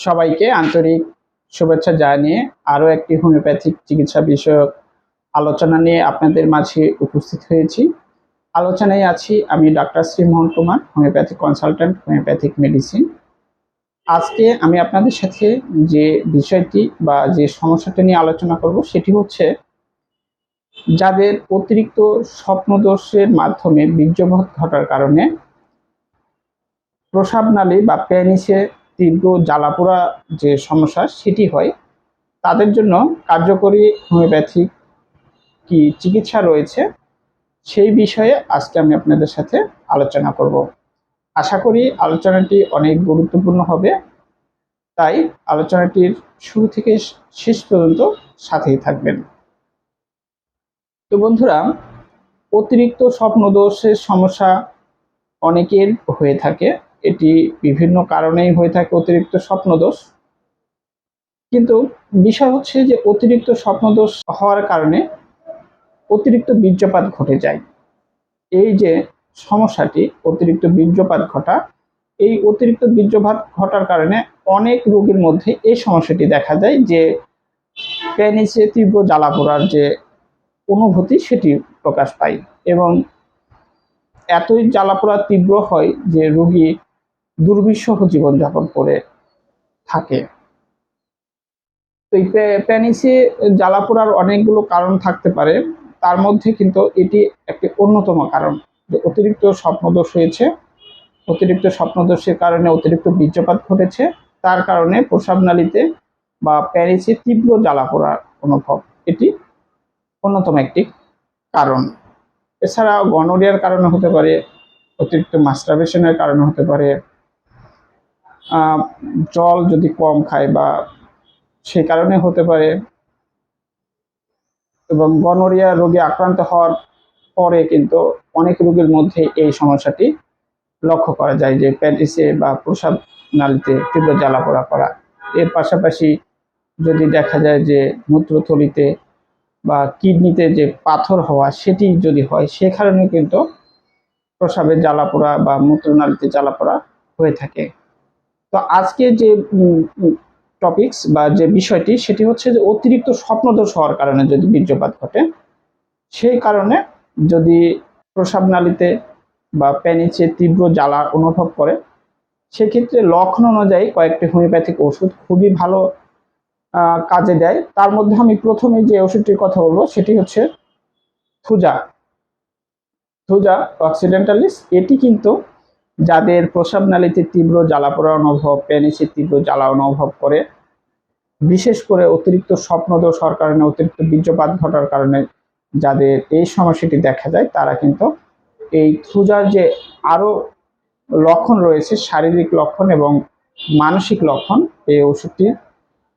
সবাইকে আন্তরিক শুভেচ্ছা জানিয়ে আরও একটি হোমিওপ্যাথিক চিকিৎসা বিষয়ক আলোচনা নিয়ে আপনাদের মাঝে উপস্থিত হয়েছি। আলোচনায় আছি আমি doctor Shri Mohan Kumar, homeopathic consultant, homeopathic medicine. আজকে আমি আপনাদের সাথে যে বিষয়টি বা যে সমস্যাটি নিয়ে আলোচনা করব সেটি হচ্ছে যাদের অতিরিক্ত স্বপ্নদোষের মাধ্যমে বীর্যবোধ ঘটার কারণে প্রসাবনালী বা পেনিসে তীব্র জ্বালাপোড়া যে সমস্যা সেটি হয়। তাদের জন্য কার্যকরী হোমিওপ্যাথিক কি চিকিৎসা রয়েছে সেই বিষয়ে আজকে আমি আপনাদের সাথে আলোচনা করব। আশা করি আলোচনাটি অনেক গুরুত্বপূর্ণ হবে। তাই আলোচনাটির শুরু থেকে শেষ পর্যন্ত সাথেই থাকবেন। তো বন্ধুরা, অতিরিক্ত স্বপ্নদোষের সমস্যা অনেকের হয়ে থাকে। এটি বিভিন্ন কারণেই হয়ে থাকে অতিরিক্ত স্বপ্নদোষ। কিন্তু বিষয় হচ্ছে যে অতিরিক্ত স্বপ্নদোষ হওয়ার কারণে অতিরিক্ত বীর্যপাত ঘটে যায়। এই যে সমস্যাটি, অতিরিক্ত বীর্যপাত ঘটা, এই অতিরিক্ত বীর্যপাত ঘটার কারণে অনেক রোগীর মধ্যে এই সমস্যাটি দেখা যায় যে পেনিসে তীব্র জ্বালা পোড়ার যে অনুভূতি সেটি প্রকাশ পায় এবং এতই জ্বালাপোড়া তীব্র হয় যে রোগী দুর্বিষহ জীবনযাপন করে থাকে। তো এই প্যানিসে জ্বালাপোড়ার অনেকগুলো কারণ থাকতে পারে। তার মধ্যে কিন্তু এটি একটি অন্যতম কারণ যে অতিরিক্ত স্বপ্নদোষ হয়েছে। অতিরিক্ত স্বপ্নদোষের কারণে অতিরিক্ত বীর্যপাত ঘটেছে। তার কারণে প্রসাবনালীতে বা প্যারিসে তীব্র জ্বালাপোড়ার অনুভব। এটি অন্যতম একটি কারণ। এছাড়া গনোরিয়ার কারণে হতে পারে, অতিরিক্ত মাস্টারবেশনের কারণে হতে পারে জল যদি কম খায় বা সেই কারণে হতে পারে, এবং গনোরিয়া রোগে আক্রান্ত হওয়ার পরে কিন্তু অনেক রোগীর মধ্যে এই সমস্যাটি লক্ষ্য করা যায় যে প্যান্টিসে বা প্রসাব নালীতে তীব্র জ্বালা পোড়া করা। এর পাশাপাশি যদি দেখা যায় যে মূত্রথলিতে বা কিডনিতে যে পাথর হওয়া সেটি যদি হয়, সে কারণে কিন্তু প্রসাবের জ্বালাপোড়া বা মূত্রনালীতে জ্বালাপোড়া হয়ে থাকে। তো আজকে যে টপিকস বা যে বিষয়টি, সেটি হচ্ছে যে অতিরিক্ত স্বপ্নদোষ হওয়ার কারণে যদি বীর্যপাত ঘটে, সেই কারণে যদি প্রসাব নালীতে বা প্যানিচে তীব্র জ্বালা অনুভব করে, সেক্ষেত্রে লক্ষণ অনুযায়ী কয়েকটি হোমিওপ্যাথিক ওষুধ খুবই ভালো কাজে দেয়। তার মধ্যে আমি প্রথমে যে ওষুধটির কথা বলব, সেটি হচ্ছে থুজা। থুজা অক্সিডেন্টালিস, এটি কিন্তু যাদের প্রসাব নালীতে তীব্র জ্বালাপোড়া অনুভব, পেনিসে তীব্র জ্বালা অনুভব করে, বিশেষ করে অতিরিক্ত স্বপ্নদোষ হওয়ার কারণে, অতিরিক্ত বীর্যপাত ঘটার কারণে যাদের এই সমস্যাটি দেখা যায়, তারা কিন্তু এই থুজার যে আরও লক্ষণ রয়েছে, শারীরিক লক্ষণ এবং মানসিক লক্ষণ, এই ওষুধটি,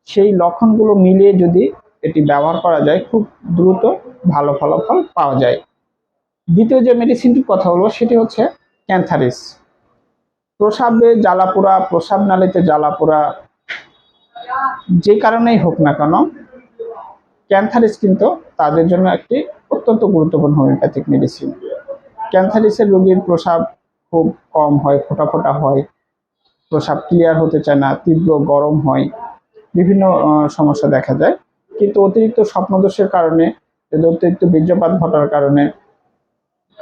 সেই লক্ষণগুলো মিলিয়ে যদি এটি ব্যবহার করা যায়, খুব দ্রুত ভালো ফলাফল পাওয়া যায়। দ্বিতীয় যে মেডিসিনটির কথা হলো সেটি হচ্ছে ক্যান্থারিস। প্রসাবে জ্বালাপোড়া, প্রসাব নালীতে জ্বালাপোড়া, যে কারণেই হোক না কেন ক্যান্থারিস কিন্তু তাদের জন্য একটি অত্যন্ত গুরুত্বপূর্ণ হোমিওপ্যাথিক মেডিসিন ক্যান্থারিসের রোগীর প্রসাব খুব কম হয়, ফোটা ফোটা হয়, প্রসাব ক্লিয়ার হতে চায় না, তীব্র গরম হয়, বিভিন্ন সমস্যা দেখা যায় কিন্তু অতিরিক্ত স্বপ্নদোষের কারণে অতিরিক্ত বীর্যপাত ঘটার কারণে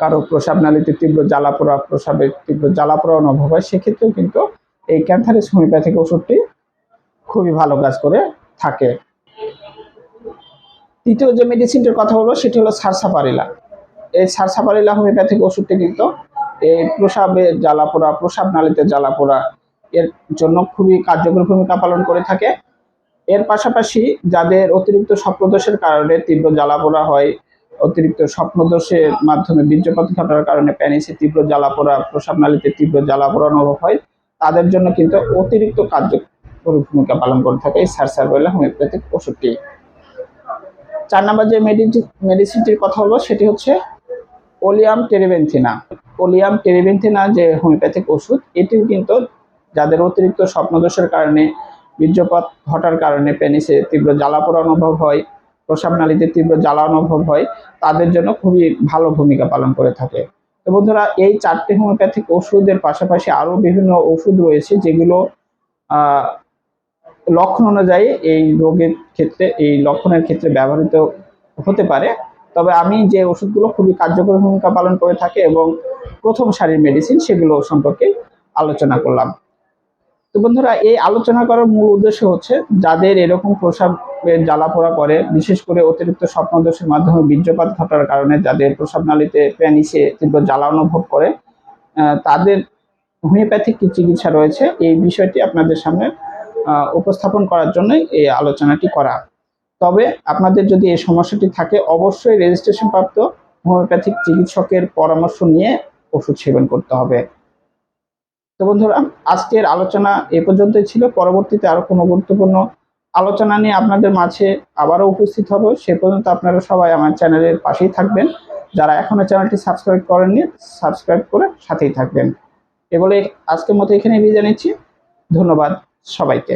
কারও প্রসাব নালীতে তীব্র জ্বালাপোড়া, প্রসাবে তীব্র জ্বালাপোড়া অনুভব হয়, সেক্ষেত্রেও কিন্তু এই ক্যান্সারিস হোমিওপ্যাথিক ওষুধটি খুবই ভালো কাজ করে থাকে। তৃতীয় যে মেডিসিনটির কথা বলব, সেটি হলো সারসাপারিলা। এই সারসাপারিলা হোমিওপ্যাথিক ওষুধটি কিন্তু এই প্রসাবে জ্বালাপোড়া প্রসাব নালীতে জ্বালাপোড়া এর জন্য খুবই কার্যকরী ভূমিকা পালন করে থাকে। এর পাশাপাশি যাদের অতিরিক্ত স্বপ্নদোষের কারণে তীব্র জ্বালাপোড়া হয় অতিরিক্ত স্বপ্নদোষের মাধ্যমে বীর্যপাত ঘটার কারণে প্যানিসে তীব্র জ্বালাপোড়া, প্রসাব নালীতে তীব্র জ্বালা জ্বালাপোড়া অনুভব হয়। তাদের জন্য কিন্তু অতিরিক্ত কার্যকরী ভূমিকা পালন করে থাকে এই সারসারবেলা হোমিওপ্যাথিক ওষুধটি। চার নম্বর যে মেডিসিনটির কথা বলব, সেটি হচ্ছে ওলিয়াম টেরিবেন্থিনা। ওলিয়াম টেরিবেন্থিনা যে হোমিওপ্যাথিক ওষুধ, এটিও কিন্তু যাদের অতিরিক্ত স্বপ্নদোষের কারণে বীর্যপাত ঘটার কারণে পেনিসে তীব্র জ্বালা জ্বালাপোড়া অনুভব হয় প্রসাব নালীতে তীব্র জ্বালা অনুভব হয়, তাদের জন্য খুবই ভালো ভূমিকা পালন করে থাকে। তো বন্ধুরা, এই চারটি হোমিওপ্যাথিক ওষুধের পাশাপাশি আরও বিভিন্ন ওষুধ রয়েছে যেগুলো লক্ষণ অনুযায়ী এই রোগের ক্ষেত্রে, এই লক্ষণের ক্ষেত্রে ব্যবহৃত হতে পারে। তবে আমি যে ওষুধগুলো খুবই কার্যকরী ভূমিকা পালন করে থাকে এবং প্রথম সারির মেডিসিন সেগুলো সম্পর্কে আলোচনা করলাম। তো বন্ধুরা, এই আলোচনা করার মূল উদ্দেশ্য হচ্ছে যাদের এরকম প্রসাবের জ্বালাপোড়া করে, বিশেষ করে অতিরিক্ত স্বপ্নদোষের মাধ্যমে বীর্যপাত ঘটার কারণে যাদের প্রসাব নালীতে প্যানিসে তীব্র জ্বালা অনুভব করে তাদের হোমিওপ্যাথিক কি চিকিৎসা রয়েছে, এই বিষয়টি আপনাদের সামনে উপস্থাপন করার জন্যই এই আলোচনাটি করা। তবে আপনাদের যদি এই সমস্যাটি থাকে, অবশ্যই রেজিস্ট্রেশন প্রাপ্ত হোমিওপ্যাথিক চিকিৎসকের পরামর্শ নিয়ে ওষুধ সেবন করতে হবে। তো বন্ধুরা, আজকের আলোচনা এ পর্যন্তই ছিল। পরবর্তীতে আরও কোনো গুরুত্বপূর্ণ আলোচনা নিয়ে আপনাদের মাঝে আবারও উপস্থিত হব। সে পর্যন্ত আপনারা সবাই আমার চ্যানেলের পাশেই থাকবেন। যারা এখনও চ্যানেলটি সাবস্ক্রাইব করেননি, সাবস্ক্রাইব করে সাথেই থাকবেন। এ বলে আজকের মতো এখানে বিদায় নিচ্ছি। ধন্যবাদ সবাইকে।